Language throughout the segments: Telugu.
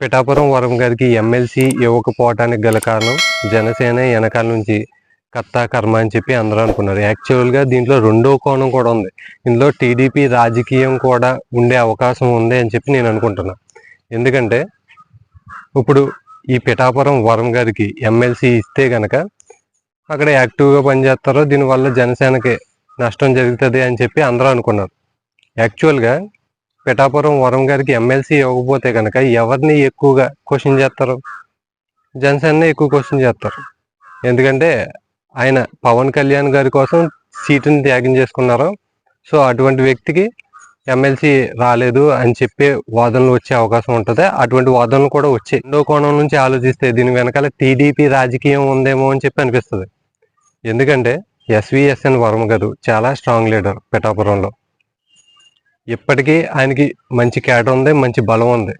పిఠాపురం వరం గారికి ఎమ్మెల్సీ ఇవ్వకపోవటానికి గల కారణం జనసేన వెనకాల నుంచి కత్తా కర్మ అని చెప్పి అందరూ అనుకున్నారు. యాక్చువల్గా దీంట్లో రెండో కోణం కూడా ఉంది. ఇందులో టీడీపీ రాజకీయం కూడా ఉండే అవకాశం ఉంది అని చెప్పి నేను అనుకుంటున్నా. ఎందుకంటే ఇప్పుడు ఈ పిఠాపురం వరం గారికి ఎమ్మెల్సీ ఇస్తే గనక అక్కడ యాక్టివ్గా పనిచేస్తారో దీనివల్ల జనసేనకి నష్టం జరుగుతుంది అని చెప్పి అందరూ అనుకున్నారు. యాక్చువల్గా పిఠాపురం వరం గారికి ఎమ్మెల్సీ ఇవ్వకపోతే కనుక ఎవరిని ఎక్కువగా క్వశ్చన్ చేస్తారు? జనసేన ఎక్కువ క్వశ్చన్ చేస్తారు. ఎందుకంటే ఆయన పవన్ కళ్యాణ్ గారి కోసం సీటుని త్యాగం చేసుకున్నారు. సో అటువంటి వ్యక్తికి ఎమ్మెల్సీ రాలేదు అని చెప్పే వాదనలు వచ్చే అవకాశం ఉంటుంది. అటువంటి వాదనలు కూడా వచ్చాయి రెండో కోణం నుంచి ఆలోచిస్తే దీని వెనకాల టీడీపీ రాజకీయం ఉందేమో అని చెప్పి అనిపిస్తుంది. ఎందుకంటే ఎస్విఎస్ఎన్ వర్మ గారు చాలా స్ట్రాంగ్ లీడర్ పిఠాపురంలో. ఇప్పటికీ ఆయనకి మంచి కేటర్ ఉంది మంచి బలం ఉంది.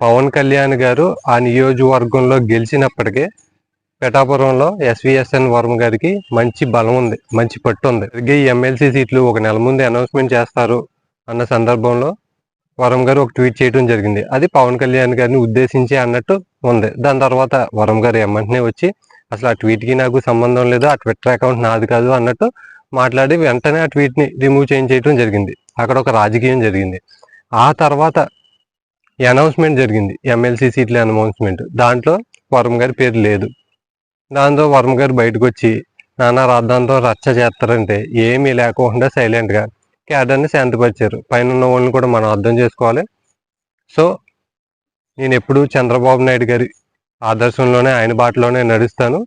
పవన్ కళ్యాణ్ గారు ఆ నియోజకవర్గంలో గెలిచినప్పటికీ పిఠాపురంలో ఎస్విఎస్ఎన్ వర్మ గారికి మంచి బలం ఉంది మంచి పట్టు ఉంది. అలాగే ఈ ఎమ్మెల్సీ సీట్లు ఒక నెల ముందు అనౌన్స్మెంట్ చేస్తారు అన్న సందర్భంలో వరం గారు ఒక ట్వీట్ చేయడం జరిగింది. అది పవన్ కళ్యాణ్ గారిని ఉద్దేశించి అన్నట్టు ఉంది. దాని తర్వాత వరం గారు ఎమ్మంటనే వచ్చి అసలు ఆ ట్వీట్కి నాకు సంబంధం లేదు ఆ ట్విట్టర్ అకౌంట్ నాది కాదు అన్నట్టు మాట్లాడి వెంటనే ఆ ట్వీట్ని రిమూవ్ చేయించేయడం జరిగింది. అక్కడ ఒక రాజకీయం జరిగింది. ఆ తర్వాత అనౌన్స్మెంట్ జరిగింది. ఎమ్మెల్సీ సీట్ల అనౌన్స్మెంట్ దాంట్లో వరం గారి పేరు లేదు. దాంతో వర్మ గారు బయటకు వచ్చి నానా రాద్దాంతో రచ్చ చేస్తారంటే ఏమీ లేకుండా సైలెంట్గా క్యాడర్ని శాంతిపరిచారు. పైన ఉన్న వాళ్ళని కూడా మనం అర్థం చేసుకోవాలి. సో నేను ఎప్పుడు చంద్రబాబు నాయుడు గారి ఆదర్శంలోనే ఆయన బాటలోనే నడుస్తాను.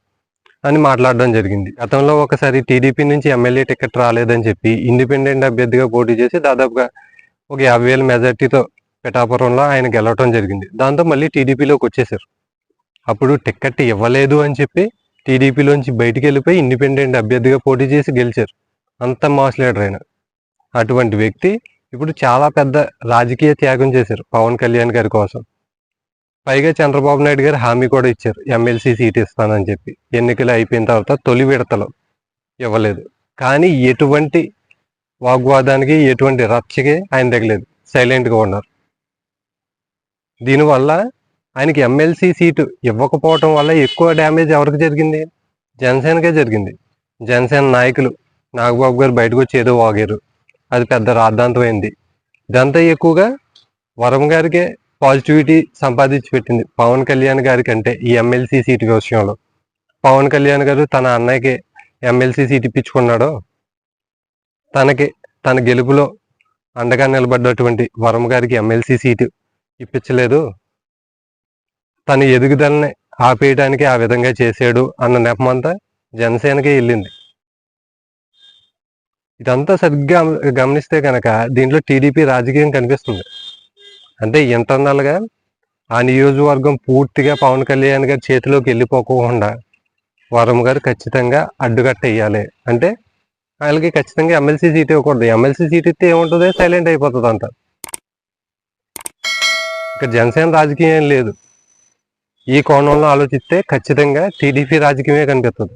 అని మాట్లాడడం జరిగింది. గతంలో ఒకసారి టీడీపీ నుంచి ఎమ్మెల్యే టికెట్ రాలేదని చెప్పి ఇండిపెండెంట్ అభ్యర్థిగా పోటీ చేసి దాదాపుగా ఒక యాభై వేల మెజార్టీతో పిఠాపురంలో ఆయన గెలవటం జరిగింది. దాంతో మళ్ళీ టీడీపీలోకి వచ్చేసారు అప్పుడు టికెట్ ఇవ్వలేదు అని చెప్పి టీడీపీలోంచి బయటికి వెళ్ళిపోయి ఇండిపెండెంట్ అభ్యర్థిగా పోటీ చేసి గెలిచారు. అంత మాస్ లీడర్ ఆయన. అటువంటి వ్యక్తి ఇప్పుడు చాలా పెద్ద రాజకీయ త్యాగం చేశారు పవన్ కళ్యాణ్ గారి కోసం. పైగా చంద్రబాబు నాయుడు గారు హామీ కూడా ఇచ్చారు. ఎమ్మెల్సీ సీట్ ఇస్తానని చెప్పి. ఎన్నికలు అయిపోయిన తర్వాత తొలి విడతలు ఇవ్వలేదు. కానీ ఎటువంటి వాగ్వాదానికి ఎటువంటి రచ్చకి ఆయన తగలేదు. సైలెంట్గా ఉన్నారు. దీనివల్ల ఆయనకి ఎమ్మెల్సీ సీటు ఇవ్వకపోవటం వల్ల ఎక్కువ డ్యామేజ్ ఎవరికి జరిగింది? జనసేనకే జరిగింది. జనసేన నాయకులు నాగబాబు గారు బయటకు వచ్చి ఏదో వాగారు. అది పెద్ద రాద్ధాంతమైంది ఇదంతా ఎక్కువగా వరం గారికే పాజిటివిటీ సంపాదించి పెట్టింది పవన్ కళ్యాణ్ గారి కంటే ఈ ఎమ్మెల్సీ సీటు విషయంలో. పవన్ కళ్యాణ్ గారు తన అన్నయ్యకి ఎమ్మెల్సీ సీట్ ఇప్పించుకున్నాడో తనకి తన గెలుపులో అండగా నిలబడ్డటువంటి వరం గారికి ఎమ్మెల్సీ సీటు ఇప్పించలేదు. తన ఎదుగుదలని ఆపేయడానికి ఆ విధంగా చేశాడు అన్న నెపమంతా జనసేనకే వెళ్ళింది. ఇదంతా సరిగ్గా గమనిస్తే కనుక దీంట్లో టీడీపీ రాజకీయం కనిపిస్తుంది. అంటే ఇంటర్నల్గా ఆ నియోజకవర్గం పూర్తిగా పవన్ కళ్యాణ్ గారి చేతిలోకి వెళ్ళిపోకుండా వరం గారు ఖచ్చితంగా అడ్డుకట్ట వేయాలి అంటే వాళ్ళకి ఖచ్చితంగా ఎమ్మెల్సీ సీట్ ఇవ్వకూడదు. ఎమ్మెల్సీ సీట్ ఇస్తే ఏముంటుంది సైలెంట్ అయిపోతుంది అంత. ఇక్కడ జనసేన రాజకీయం లేదు. ఈ కోణంలో ఆలోచిస్తే ఖచ్చితంగా టీడీపీ రాజకీయమే కనిపిస్తుంది.